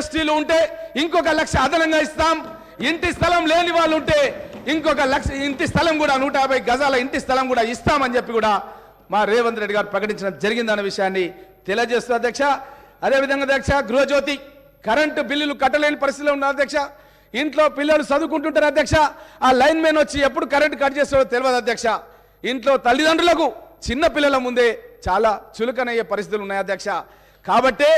ఎస్టీలు ఉంటే ఇంకొక లక్ష అదనంగా ఇస్తాం. ఇంటి స్థలం లేని వాళ్ళు ఉంటే ఇంకొక లక్ష ఇంటి స్థలం కూడా నూట యాభై గజాల ఇంటి స్థలం కూడా ఇస్తామని చెప్పి కూడా మా రేవంత్ రెడ్డి గారు ప్రకటించడం జరిగిందన్న విషయాన్ని తెలియజేస్తూ అధ్యక్ష. అదేవిధంగా అధ్యక్ష గృహజ్యోతి కరెంటు బిల్లులు కట్టలేని పరిస్థితిలో ఉన్నారు అధ్యక్ష. ఇంట్లో పిల్లలు చదువుకుంటుంటారు అధ్యక్ష. ఆ లైన్ మ్యాన్ వచ్చి ఎప్పుడు కరెంట్ కట్ చేస్తాడో తెలియదు అధ్యక్ష. ఇంట్లో తల్లిదండ్రులకు చిన్న పిల్లల ముందే చాలా చులకనయ్యే పరిస్థితులు ఉన్నాయి అధ్యక్ష. కాబట్టే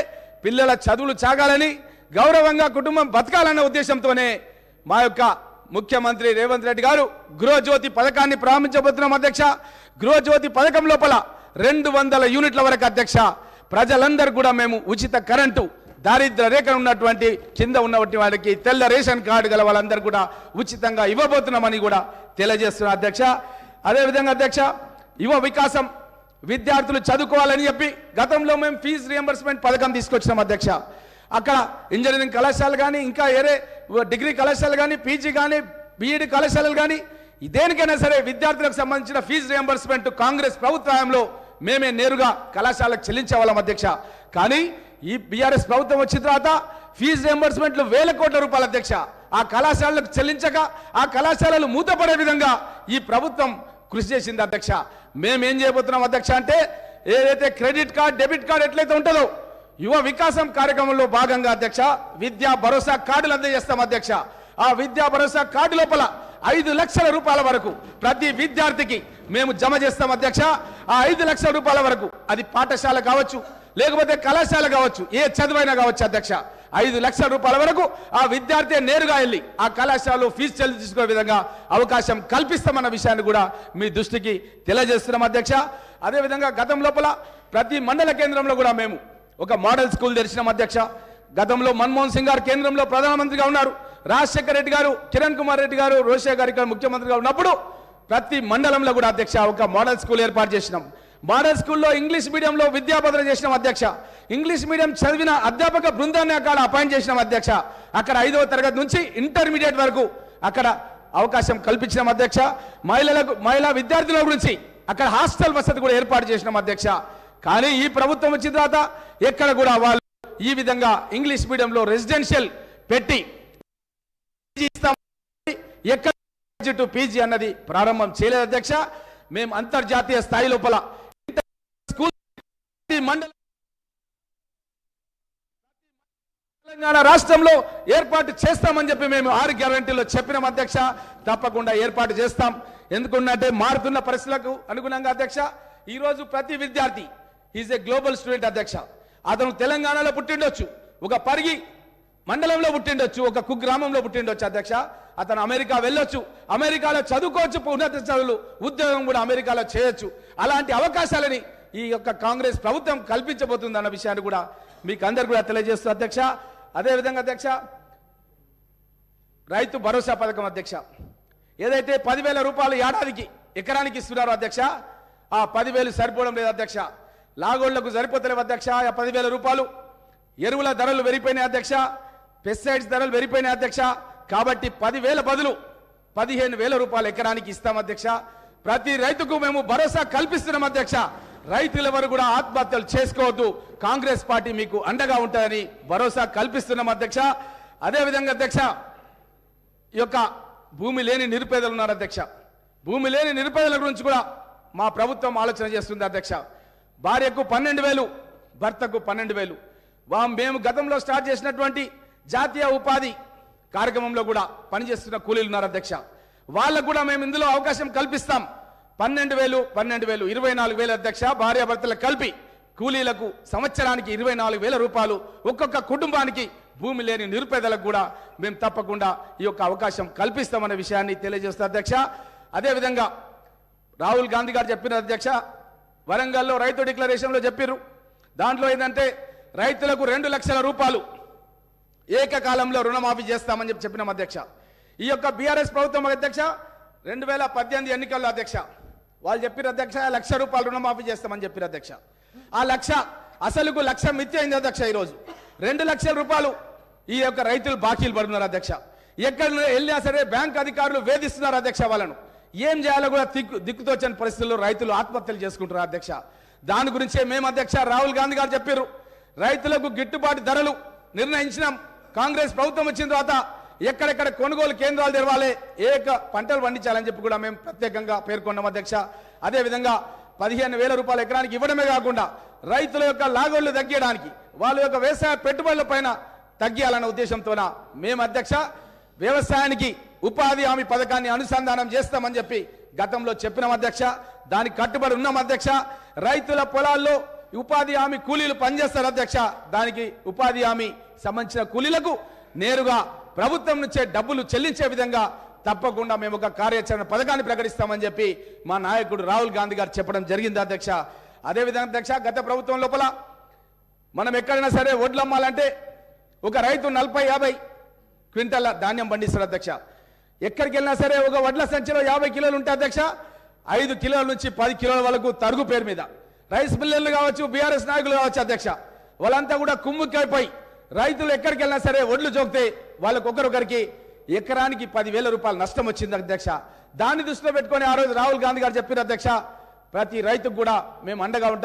పిల్లల చదువులు చాగాలని గౌరవంగా కుటుంబం బతకాలన్న ఉద్దేశంతోనే మా యొక్క ముఖ్యమంత్రి రేవంత్ రెడ్డి గారు గృహజ్యోతి పథకాన్ని ప్రారంభించబోతున్నాం అధ్యక్ష. గృహజ్యోతి పథకం లోపల రెండు వందల యూనిట్ల వరకు అధ్యక్ష. ప్రజలందరూ కూడా మేము ఉచిత కరెంటు దారిద్ర రేఖ ఉన్నటువంటి కింద ఉన్నటువంటి వారికి తెల్ల రేషన్ కార్డు గల వాళ్ళందరూ కూడా ఉచితంగా ఇవ్వబోతున్నామని కూడా తెలియజేస్తున్నా అధ్యక్ష. అదేవిధంగా అధ్యక్ష యువ వికాసం విద్యార్థులు చదువుకోవాలని చెప్పి గతంలో మేము ఫీజు రియంబర్స్మెంట్ పథకం తీసుకొచ్చినాం అధ్యక్ష. అక్కడ ఇంజనీరింగ్ కళాశాల కానీ ఇంకా ఏరే డిగ్రీ కళాశాల కానీ పీజీ కానీ బీఈడి కళాశాలలు కానీ దేనికైనా సరే విద్యార్థులకు సంబంధించిన ఫీజు రియంబర్స్మెంట్ కాంగ్రెస్ ప్రభుత్వంలో మేమే నేరుగా కళాశాలకు చెల్లించే వాళ్ళం అధ్యక్ష. కానీ ఈ బీఆర్ఎస్ ప్రభుత్వం వచ్చిన తర్వాత ఫీజు రియంబర్స్మెంట్లు వేల కోట్ల రూపాయల అధ్యక్ష. ఆ కళాశాలలకు చెల్లించక ఆ కళాశాలలు మూతపడే విధంగా ఈ ప్రభుత్వం కృషి చేసింది అధ్యక్ష. మేమేం చేయబోతున్నాం అధ్యక్ష అంటే ఏదైతే క్రెడిట్ కార్డ్ డెబిట్ కార్డ్ ఎట్లయితే ఉంటుందో యువ వికాసం కార్యక్రమంలో భాగంగా అధ్యక్ష విద్యా భరోసా కార్డులు అందజేస్తాం అధ్యక్ష. ఆ విద్యా భరోసా కార్డు లోపల ఐదు లక్షల రూపాయల వరకు ప్రతి విద్యార్థికి మేము జమ చేస్తాం అధ్యక్ష. ఆ ఐదు లక్షల రూపాయల వరకు అది పాఠశాల కావచ్చు లేకపోతే కళాశాల కావచ్చు ఏ చదువైనా కావచ్చు అధ్యక్ష. ఐదు లక్షల రూపాయల వరకు ఆ విద్యార్థి నేరుగా వెళ్ళి ఆ కళాశాలలో ఫీజు చెల్లి తీసుకునే విధంగా అవకాశం కల్పిస్తామన్న విషయాన్ని కూడా మీ దృష్టికి తెలియజేస్తున్నాం అధ్యక్ష. అదేవిధంగా గతం లోపల ప్రతి మండల కేంద్రంలో కూడా మేము ఒక మోడల్ స్కూల్ తెరిచినాం అధ్యక్ష. గతంలో మన్మోహన్ సింగ్ గారు కేంద్రంలో ప్రధానమంత్రిగా ఉన్నారు. రాజశేఖర రెడ్డి గారు కిరణ్ కుమార్ రెడ్డి గారు రోషే గారి గారు ముఖ్యమంత్రిగా ఉన్నప్పుడు ప్రతి మండలంలో కూడా అధ్యక్ష ఒక మోడల్ స్కూల్ ఏర్పాటు చేసినాం. మోడల్ స్కూల్లో ఇంగ్లీష్ మీడియంలో విద్యాబోధన చేసిన అధ్యక్ష. ఇంగ్లీష్ మీడియం చదివిన అధ్యాపక బృందాన్ని అక్కడ అపాయింట్ చేసిన అధ్యక్ష. అక్కడ ఐదవ తరగతి నుంచి ఇంటర్మీడియట్ వరకు అక్కడ అవకాశం కల్పించిన అధ్యక్ష. మహిళలకు మహిళా విద్యార్థుల గురించి అక్కడ హాస్టల్ వసతి కూడా ఏర్పాటు చేసిన అధ్యక్ష. కానీ ఈ ప్రభుత్వం వచ్చిన తర్వాత ఎక్కడ కూడా వాళ్ళు ఈ విధంగా ఇంగ్లీష్ మీడియంలో రెసిడెన్షియల్ పెట్టి ఇస్తాం ఎక్కడ పీజీ టు పీజీ అన్నది ప్రారంభం చేయలేదు అధ్యక్ష. మేము అంతర్జాతీయ స్థాయి లోపల తెలంగాణ రాష్ట్రంలో ఏర్పాటు చేస్తామని చెప్పి మేము ఆరు గ్యారంటీలో చెప్పినాం అధ్యక్ష. తప్పకుండా ఏర్పాటు చేస్తాం. ఎందుకున్నట్టే మారుతున్న పరిస్థితులకు అనుగుణంగా అధ్యక్ష. ఈ రోజు ప్రతి విద్యార్థి ఈజ్ ఏ గ్లోబల్ స్టూడెంట్ అధ్యక్ష. అతను తెలంగాణలో పుట్టిండొచ్చు ఒక పరిగి మండలంలో పుట్టిండొచ్చు ఒక కుగ్రామంలో పుట్టిండొచ్చు అధ్యక్ష. అతను అమెరికా వెళ్ళొచ్చు అమెరికాలో చదువుకోవచ్చు ఉన్నత చదువులు ఉద్యోగం కూడా అమెరికాలో చేయొచ్చు. అలాంటి అవకాశాలని ఈ యొక్క కాంగ్రెస్ ప్రభుత్వం కల్పించబోతుంది అన్న విషయాన్ని కూడా మీకు అందరు కూడా తెలియజేస్తూ అధ్యక్ష. అదేవిధంగా అధ్యక్ష రైతు భరోసా పథకం అధ్యక్ష. ఏదైతే పదివేల రూపాయలు ఏడాదికి ఎకరానికి ఇస్తున్నారో అధ్యక్ష ఆ పదివేలు సరిపోవడం లేదు అధ్యక్ష. లాగోళ్ళకు సరిపోతలేవు అధ్యక్ష ఆ పదివేల రూపాయలు. ఎరువుల ధరలు పెరిగిపోయినాయి అధ్యక్ష. పెస్టిసైడ్స్ ధరలు పెరిగిపోయినాయి అధ్యక్ష. కాబట్టి పదివేల బదులు పదిహేను వేల రూపాయలు ఎకరానికి ఇస్తాం అధ్యక్ష. ప్రతి రైతుకు మేము భరోసా కల్పిస్తున్నాం అధ్యక్ష. రైతులెవరు కూడా ఆత్మహత్యలు చేసుకోవద్దు. కాంగ్రెస్ పార్టీ మీకు అండగా ఉంటుందని భరోసా కల్పిస్తున్నాం అధ్యక్ష. అదేవిధంగా అధ్యక్ష ఈ యొక్క భూమి లేని నిరుపేదలు ఉన్నారు అధ్యక్ష. భూమి లేని నిరుపేదల గురించి కూడా మా ప్రభుత్వం ఆలోచన చేస్తుంది అధ్యక్ష. భార్యకు పన్నెండు వేలు భర్తకు పన్నెండు వేలు. వా మేము గతంలో స్టార్ట్ చేసినటువంటి జాతీయ ఉపాధి కార్యక్రమంలో కూడా పనిచేస్తున్న కూలీలు ఉన్నారు అధ్యక్ష. వాళ్ళకు కూడా మేము ఇందులో అవకాశం కల్పిస్తాం. పన్నెండు వేలు పన్నెండు వేలు ఇరవై నాలుగు వేల అధ్యక్ష భార్యాభర్తలు కలిపి కూలీలకు సంవత్సరానికి ఇరవై నాలుగు వేల రూపాయలు ఒక్కొక్క కుటుంబానికి భూమి లేని నిరుపేదలకు కూడా మేము తప్పకుండా ఈ యొక్క అవకాశం కల్పిస్తామన్న విషయాన్ని తెలియజేస్తా అధ్యక్ష. అదేవిధంగా రాహుల్ గాంధీ గారు చెప్పిన అధ్యక్ష వరంగల్లో రైతు డిక్లరేషన్లో చెప్పారు దాంట్లో ఏంటంటే రైతులకు రెండు లక్షల రూపాయలు ఏకకాలంలో రుణమాఫీ చేస్తామని చెప్పి చెప్పినాం అధ్యక్ష. ఈ యొక్క బీఆర్ఎస్ ప్రభుత్వం అధ్యక్ష రెండు వేల పద్దెనిమిది ఎన్నికల్లో అధ్యక్ష వాళ్ళు చెప్పిన అధ్యక్ష లక్ష రూపాయలు రుణమాఫీ చేస్తామని చెప్పిన అధ్యక్ష. ఆ లక్ష అసలుకు లక్ష మిత్తి అయింది అధ్యక్ష ఈరోజు. రెండు లక్షల రూపాయలు ఈ యొక్క రైతులు బాకీలు పడుతున్నారు అధ్యక్ష. ఎక్కడ వెళ్ళినా సరే బ్యాంక్ అధికారులు వేధిస్తున్నారు అధ్యక్ష వాళ్ళను. ఏం చేయాలో కూడా దిక్కు దిక్కుతోచని పరిస్థితుల్లో రైతులు ఆత్మహత్యలు చేసుకుంటున్నారు అధ్యక్ష. దాని గురించే మేము అధ్యక్ష రాహుల్ గాంధీ గారు చెప్పారు. రైతులకు గిట్టుబాటు ధరలు నిర్ణయించినాం. కాంగ్రెస్ ప్రభుత్వం వచ్చిన తర్వాత ఎక్కడెక్కడ కొనుగోలు కేంద్రాలు తెరవాలి ఏక పంటలు పండించాలని చెప్పి కూడా మేము ప్రత్యేకంగా పేర్కొన్నాం అధ్యక్ష. అదేవిధంగా పదిహేను వేల రూపాయలు ఎకరానికి ఇవ్వడమే కాకుండా రైతుల యొక్క లాగోళ్ళు తగ్గించడానికి వాళ్ళ యొక్క వ్యవసాయ పెట్టుబడుల పైన తగ్గియాలన్న ఉద్దేశంతోన మేము అధ్యక్ష వ్యవసాయానికి ఉపాధి హామీ పథకాన్ని అనుసంధానం చేస్తామని చెప్పి గతంలో చెప్పినాం అధ్యక్ష. దానికి కట్టుబడి ఉన్నాం అధ్యక్ష. రైతుల పొలాల్లో ఉపాధి హామీ కూలీలు పనిచేస్తారు అధ్యక్ష. దానికి ఉపాధి హామీ సంబంధించిన కూలీలకు నేరుగా ప్రభుత్వం నుంచే డబ్బులు చెల్లించే విధంగా తప్పకుండా మేము ఒక కార్యాచరణ పథకాన్ని ప్రకటిస్తామని చెప్పి మా నాయకుడు రాహుల్ గాంధీ గారు చెప్పడం జరిగింది అధ్యక్ష. అదేవిధంగా అధ్యక్ష గత ప్రభుత్వం లోపల మనం ఎక్కడైనా సరే వడ్లు అమ్మాలంటే ఒక రైతు నలభై యాభై క్వింటల్ ధాన్యం పండిస్తారు అధ్యక్ష. ఎక్కడికి వెళ్ళినా సరే ఒక వడ్ల సంచిలో యాభై కిలోలు ఉంటాయి అధ్యక్ష. ఐదు కిలోల నుంచి పది కిలోల వరకు తరుగు పేరు మీద. రైస్ మిల్లర్లు కావచ్చు బీఆర్ఎస్ నాయకులు కావచ్చు అధ్యక్ష. వాళ్ళంతా కూడా కుమ్ముకైపోయి రైతులు ఎక్కడికి వెళ్ళినా సరే ఒడ్లు చోకితే వాళ్ళకు ఒకరొకరికి ఎకరానికి పదివేల రూపాయలు నష్టం వచ్చింది అధ్యక్ష. దాన్ని దృష్టిలో పెట్టుకొని ఆ రోజు రాహుల్ గాంధీ గారు చెప్పిన అధ్యక్ష ప్రతి రైతుకు కూడా మేము అండగా ఉంటాం.